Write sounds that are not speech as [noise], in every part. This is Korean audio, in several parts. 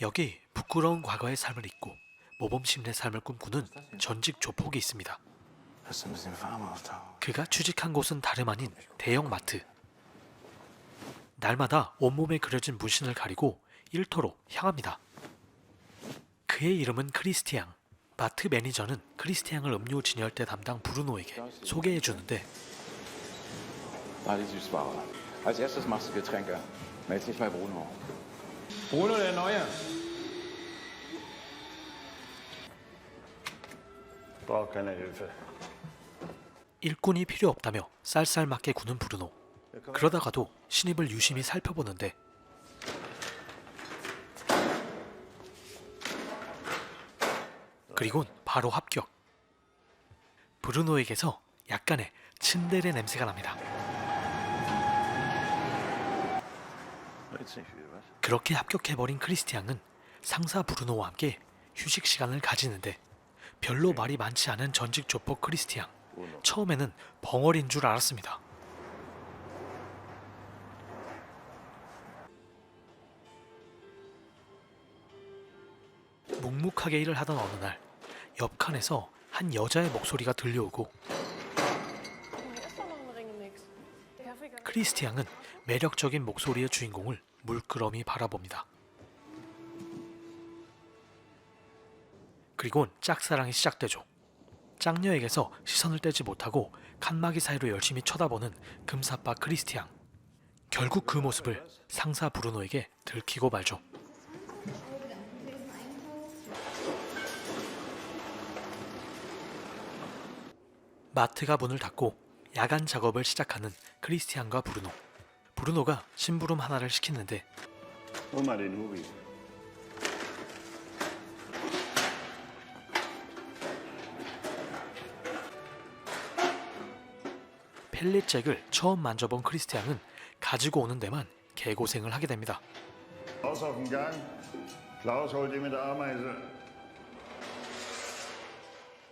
여기 부끄러운 과거의 삶을 잊고 모범 시민의 삶을 꿈꾸는 전직 조폭이 있습니다. 그가 취직한 곳은 다름 아닌 대형 마트. 날마다 온몸에 그려진 문신을 가리고 일터로 향합니다. 그의 이름은 크리스티앙. 마트 매니저는 크리스티앙을 음료 진열대 담당 브루노에게 소개해 주는데 Ah. Bruno, der Neue. Braucht keine Hilfe. 일꾼이 필요 없다며 쌀쌀맞게 구는 브루노. 그러다가도 신입을 유심히 살펴보는데 그리곤 바로 합격. 브루노에게서 약간의 츤데레 냄새가 납니다. 그렇게 합격해버린 크리스티앙은 상사 브루노와 함께 휴식 시간을 가지는데 별로 말이 많지 않은 전직 조퍼 크리스티앙. 처음에는 벙어리인 줄 알았습니다. 묵묵하게 일을 하던 어느 날 옆칸에서 한 여자의 목소리가 들려오고. 크리스티앙은 매력적인 목소리의 주인공을 물끄러미 바라봅니다. 그리곤 짝사랑이 시작되죠. 짝녀에게서 시선을 떼지 못하고 칸막이 사이로 열심히 쳐다보는 금사빠 크리스티앙. 결국 그 모습을 상사 브루노에게 들키고 말죠. 마트가 문을 닫고 야간 작업을 시작하는 크리스티안과 브루노. 브루노가 심부름 하나를 시키는데 den Hubi. 펠릿잭을 처음 만져본 크리스티안은 가지고 오는 데만 개고생을 하게 됩니다. Raus auf den Gang. Klaus holt ihn mit der Ameise.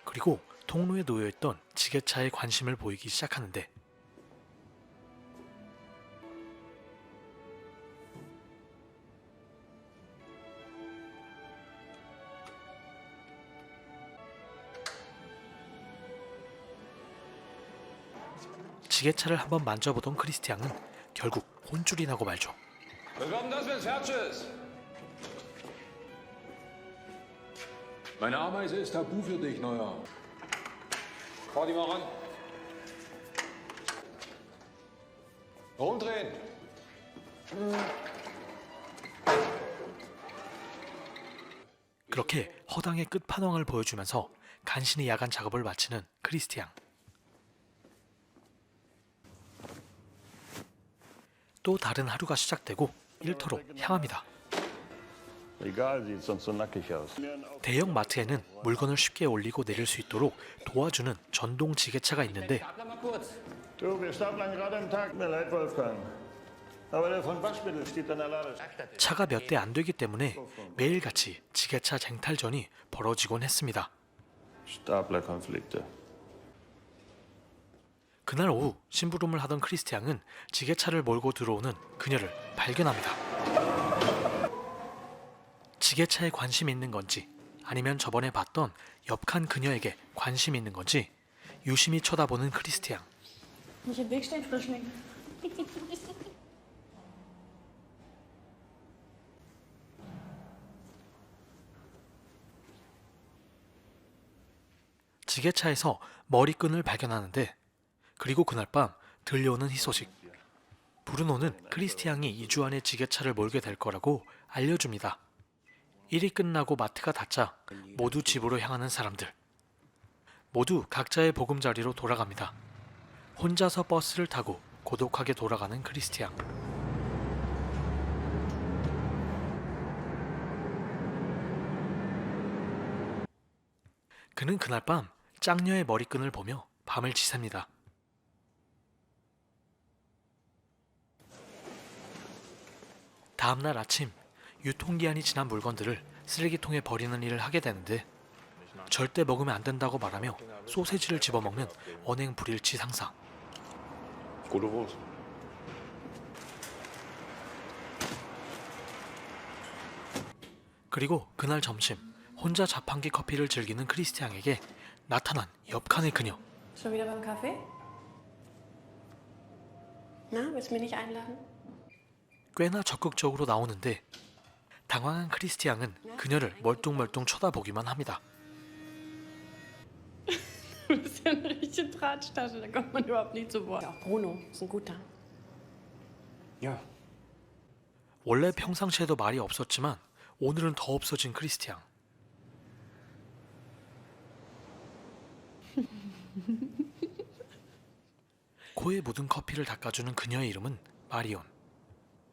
그리고 통로에 놓여있던 지게차에 관심을 보이기 시작하는데 지게차를 한번 만져보던 크리스티앙은 결국 혼쭐이 나고 말죠. Wir kommen, dass wenn's fertig ist. Meine Ameise ist tabu für dich, Neuer. Fahr die mal ran. Rumdrehen. 그렇게 허당의 끝판왕을 보여주면서 간신히 야간 작업을 마치는 크리스티앙. 또 다른 하루가 시작되고 일터로 향합니다. 대형 마트에는 물건을 쉽게 올리고 내릴 수 있도록 도와주는 전동 지게차가 있는데. 차가 몇 대 안 되기 때문에 매일같이 지게차 쟁탈전이 벌어지곤 했습니다. 그날 오후 심부름을 하던 크리스티앙은 지게차를 몰고 들어오는 그녀를 발견합니다. 지게차에 관심이 있는 건지 아니면 저번에 봤던 옆칸 그녀에게 관심이 있는 건지 유심히 쳐다보는 크리스티앙. 지게차에서 머리끈을 발견하는데 그리고 그날 밤 들려오는 희소식. 브루노는 크리스티앙이 2주 안에 지게차를 몰게 될 거라고 알려줍니다. 일이 끝나고 마트가 닫자 모두 집으로 향하는 사람들. 모두 각자의 보금자리로 돌아갑니다. 혼자서 버스를 타고 고독하게 돌아가는 크리스티앙. 그는 그날 밤 짝녀의 머리끈을 보며 밤을 지새입니다. 다음날 아침 유통기한이 지난 물건들을 쓰레기통에 버리는 일을 하게 되는데 절대 먹으면 안 된다고 말하며 소세지를 집어먹는 언행 불일치 상사. 그리고 그날 점심 혼자 자판기 커피를 즐기는 크리스티앙에게 나타난 옆칸의 그녀. Schon wieder beim Kaffee? Na, willst du mich nicht einladen? 꽤나 적극적으로 나오는데 당황한 크리스티앙은 그녀를 멀뚱멀뚱 쳐다보기만 합니다. Du bist ja eine richtige Drahttasche, da kommt man überhaupt nicht zu Wort. Auch Bruno ist ein guter. Ja, 원래 평상시에도 말이 없었지만 오늘은 더 없어진 크리스티앙. 코에 묻은 커피를 닦아주는 그녀의 이름은 마리온.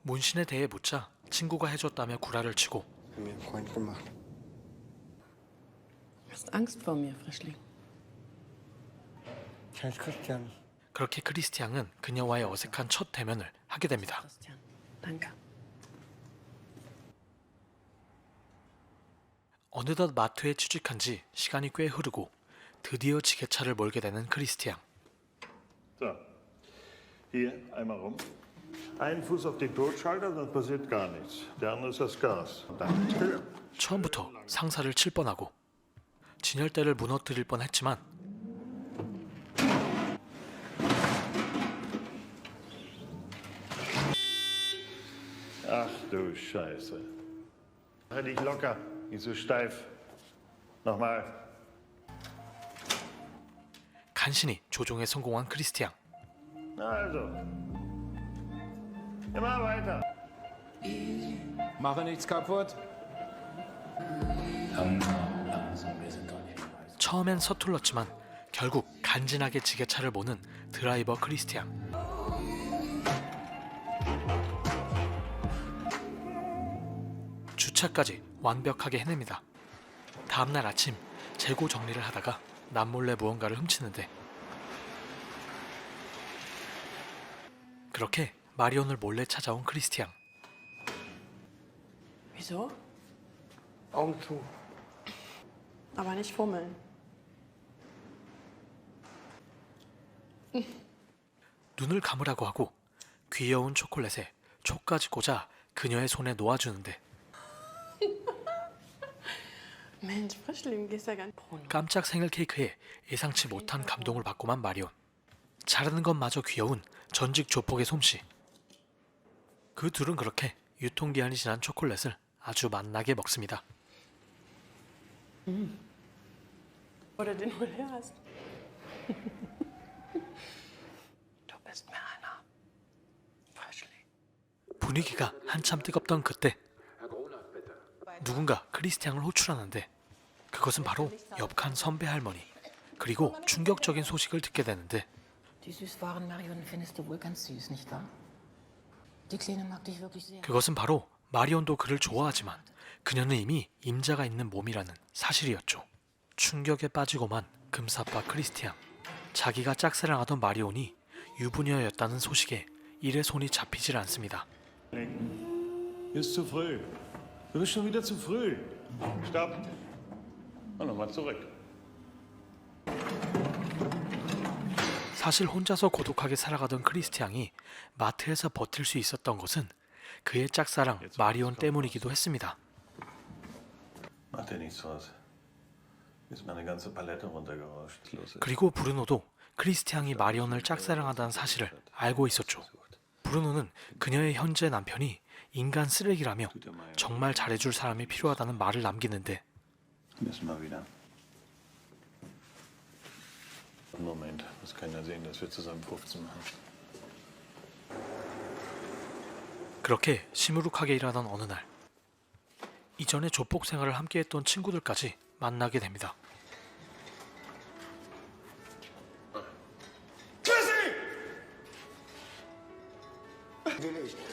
문신에 대해 묻자 친구가 해줬다며 구라를 치고 hab mir einen Freund gemacht. Du hast Angst vor mir, Frischling. Ich heiße Christian. 그렇게 크리스티앙은 그녀와의 어색한 첫 대면을 하게 됩니다. Christian. Danke. 어느덧 마트에 취직한 지 시간이 꽤 흐르고 드디어 지게차를 몰게 되는 크리스티앙. So. Hier, einmal rum. Einen Fuß auf den Totschalter, dann passiert gar nichts. Der andere ist das Gas. Dann Stille. 처음부터 상사를 칠 뻔하고 진열대를 무너뜨릴 뻔했지만 Ach du Scheiße. Mach dich locker, nicht so steif. Nochmal. 간신히 조종에 성공한 크리스티앙. Also. Immer weiter. Mache nichts kaputt. 처음엔 서툴렀지만 결국 간지나게 지게차를 모는 드라이버 크리스티앙. 주차까지 완벽하게 해냅니다. 다음날 아침 재고 정리를 하다가 남몰래 무언가를 훔치는데 그렇게 마리온을 몰래 찾아온 크리스티앙. Wieso? Augen zu. Aber nicht fummeln. 눈을 감으라고 하고 귀여운 초콜릿에 촉까지 꽂아 그녀의 손에 놓아주는데 [laughs] Mensch, Frischling, gehst ja ganz. Bruno. 깜짝 생일 케이크에 예상치 못한 감동을 받고만 마리온. 자르는 것마저 귀여운 전직 조폭의 솜씨. 그 둘은 그렇게 유통기한이 지난 초콜릿을 아주 맛나게 먹습니다. Wo du den wohl her hast. du bist mir einer. Frischling. 분위기가 한참 뜨겁던 그때 누군가 크리스티앙을 호출하는데 그것은 바로 옆칸 선배 할머니 그리고 충격적인 소식을 듣게 되는데 Die Süßwaren, Marion, findest du wohl ganz süß, nicht wahr? 그것은 바로 마리온도 그를 좋아하지만 그녀는 이미 임자가 있는 몸이라는 사실이었죠. 충격에 빠지고만 금사빠 크리스티앙. 자기가 짝사랑하던 마리온이 유부녀였다는 소식에 일의 손이 잡히질 않습니다. Ist zu früh. Du bist schon wieder zu früh. Stopp. Und nochmal zurück. 사실 혼자서 고독하게 살아가던 크리스티앙이 마트에서 버틸 수 있었던 것은 그의 짝사랑 마리온 때문이기도 했습니다. 그리고 브루노도 크리스티앙이 마리온을 짝사랑하다는 사실을 알고 있었죠. 브루노는 그녀의 현재 남편이 인간 쓰레기라며 정말 잘해줄 사람이 필요하다는 말을 남기는데 Moment, muss keiner sehen, dass wir zusammen 15 machen. 그렇게 시무룩하게 일하던 어느 날 이전에 조폭 생활을 함께했던 친구들까지 만나게 됩니다.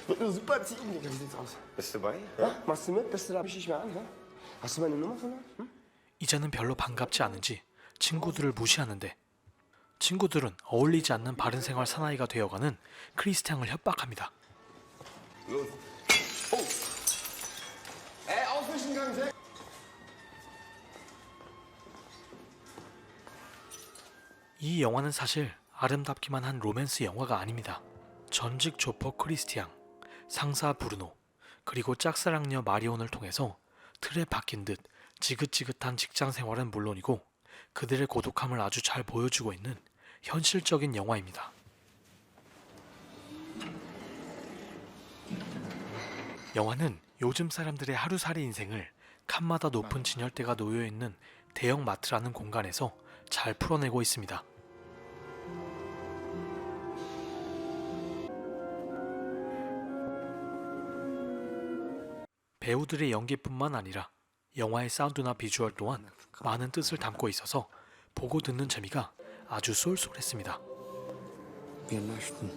Wird eine super ziehen, Digga. Wie sieht's aus? Bist du bei? Ja? Machst du mit? Bist du da? Mich nicht mehr an, ne? Hast du meine Nummer von mir? Hm? 이제는 별로 반갑지 않은지 친구들을 무시하는데 친구들은 어울리지 않는 바른 생활 사나이가 되어가는 크리스티앙을 협박합니다. 이 영화는 사실 아름답기만 한 로맨스 영화가 아닙니다. 전직 조폭 크리스티앙, 상사 브루노, 그리고 짝사랑녀 마리온을 통해서 틀에 박힌 듯 지긋지긋한 직장 생활은 물론이고 그들의 고독함을 아주 잘 보여주고 있는 현실적인 영화입니다. 영화는 요즘 사람들의 하루살이 인생을 칸마다 높은 진열대가 놓여 있는 대형 마트라는 공간에서 잘 풀어내고 있습니다. 배우들의 연기뿐만 아니라 영화의 사운드나 비주얼 또한 많은 뜻을 담고 있어서 보고 듣는 재미가 아주 쏠쏠했습니다. Wir möchten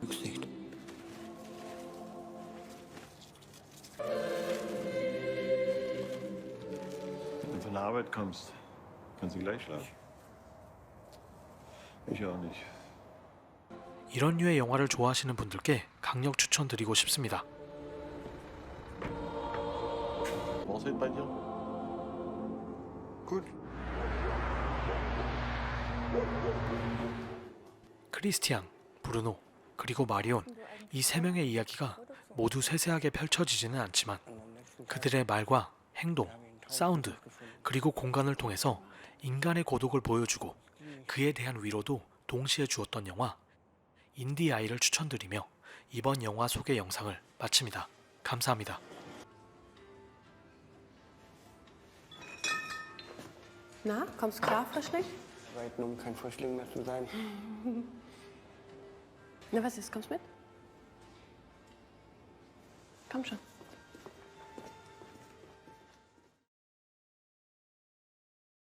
Rücksicht. Wenn du von der Arbeit kommst, kannst du gleich schlafen. Ich auch nicht. 이런 류의 영화를 좋아하시는 분들께 강력 추천드리고 싶습니다. Was ist bei dir? Gut. 크리스티앙, 브루노, 그리고 마리온 이 세 명의 이야기가 모두 세세하게 펼쳐지지는 않지만 그들의 말과 행동, 사운드, 그리고 공간을 통해서 인간의 고독을 보여주고 그에 대한 위로도 동시에 주었던 영화 인디 아이를 추천드리며 이번 영화 소개 영상을 마칩니다. 감사합니다. Na, kommst klar, Frischling? Weiten, um kein Frischling mehr zu sein. [laughs] Na, was ist? Kommst mit? Komm schon.